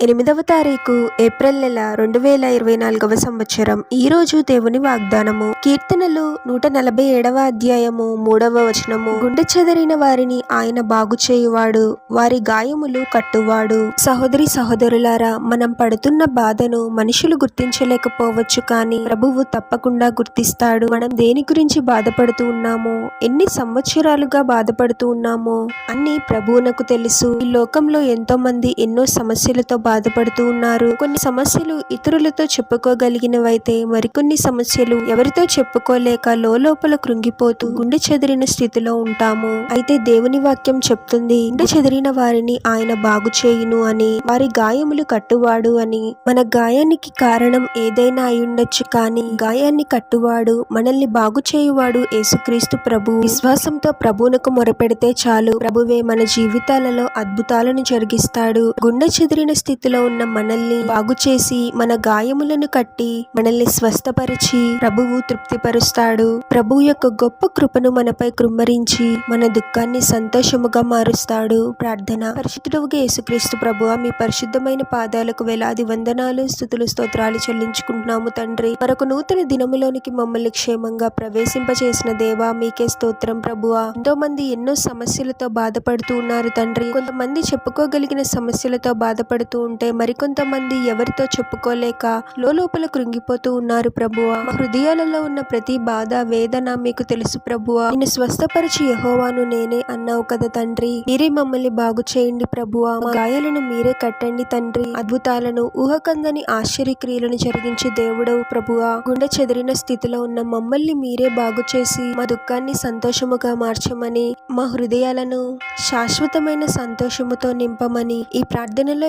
ఎనిమిదవ తారీఖు ఏప్రిల్ నెల రెండు వేల ఇరవై నాలుగవ సంవత్సరం. ఈరోజు దేవుని వాగ్దానము. కీర్తనలు నూట నలభై ఏడవ అధ్యాయము మూడవ వచనము. గుండె చెదరిన వారిని ఆయన బాగు చేయువాడు వారి గాయములు కట్టువాడు. సహోదరి సహోదరులారా మనం పడుతున్న బాధను మనుషులు గుర్తించలేకపోవచ్చు కానీ ప్రభువు తప్పకుండా గుర్తిస్తాడు. మనం దేని గురించి బాధపడుతూ ఉన్నామో ఎన్ని సంవత్సరాలుగా బాధపడుతూ ఉన్నామో అన్ని ప్రభువునకు తెలుసు. ఈ లోకంలో ఎంతో మంది ఎన్నో సమస్యలతో బాధపడుతూ ఉన్నారు. కొన్ని సమస్యలు ఇతరులతో చెప్పుకోగలిగినవైతే మరికొన్ని సమస్యలు ఎవరితో చెప్పుకోలేక లోపల కృంగిపోతూ గుండె చెదిరిన స్థితిలో ఉంటాము. అయితే దేవుని వాక్యం చెప్తుంది గుండె చెదిరిన వారిని ఆయన బాగు చేయును అని వారి గాయములు కట్టువాడు అని. మన గాయానికి కారణం ఏదైనా అయ్యుండొచ్చు కానీ గాయాన్ని కట్టువాడు మనల్ని బాగు చేయువాడు యేసుక్రీస్తు ప్రభు. విశ్వాసంతో ప్రభువునకు మొరపెడితే చాలు. ప్రభువే మన జీవితాలలో అద్భుతాలను జరిగిస్తాడు. గుండె చెదిరిన స్థితిలో ఉన్న మనల్ని బాగు చేసి మన గాయములను కట్టి మనల్ని స్వస్థపరిచి ప్రభువు తృప్తిపరుస్తాడు. ప్రభు యొక్క గొప్ప కృపను మనపై కృమ్మరించి మన దుఃఖాన్ని సంతోషముగా మారుస్తాడు. ప్రార్థన. పరిశుద్ధుడుగా యేసుక్రీస్తు ప్రభువ మీ పరిశుద్ధమైన పాదాలకు వేలాది వందనాలు స్థుతులు స్తోత్రాలు చెల్లించుకుంటున్నాము తండ్రి. మరొక నూతన దినములోనికి మమ్మల్ని క్షేమంగా ప్రవేశింపచేసిన దేవా మీకే స్తోత్రం ప్రభువా. ఎంతో మంది ఎన్నో సమస్యలతో బాధపడుతూ ఉన్నారు తండ్రి. కొంతమంది చెప్పుకోగలిగిన సమస్యలతో బాధపడుతూ ఉంటే మరికొంతమంది ఎవరితో చెప్పుకోలేక లోపల కృంగిపోతూ ఉన్నారు ప్రభువ. మా హృదయాలలో ఉన్న ప్రతి బాధ వేదన మీకు తెలుసు ప్రభువ. నేను స్వస్థపరిచి యహోవాను నేనే అన్నావు కదా తండ్రి. మీరే మమ్మల్ని బాగు చేయండి ప్రభువ. మా గాయాలను మీరే కట్టండి తండ్రి. అద్భుతాలను ఊహకందని ఆశ్చర్యక్రియలను జరిగించి దేవుడవు ప్రభువ. గుండె చెదిరిన స్థితిలో ఉన్న మమ్మల్ని మీరే బాగు చేసి మా దుఃఖాన్ని సంతోషముగా మార్చమని మా హృదయాలను శాశ్వతమైన సంతోషముతో నింపమని ఈ ప్రార్థనలో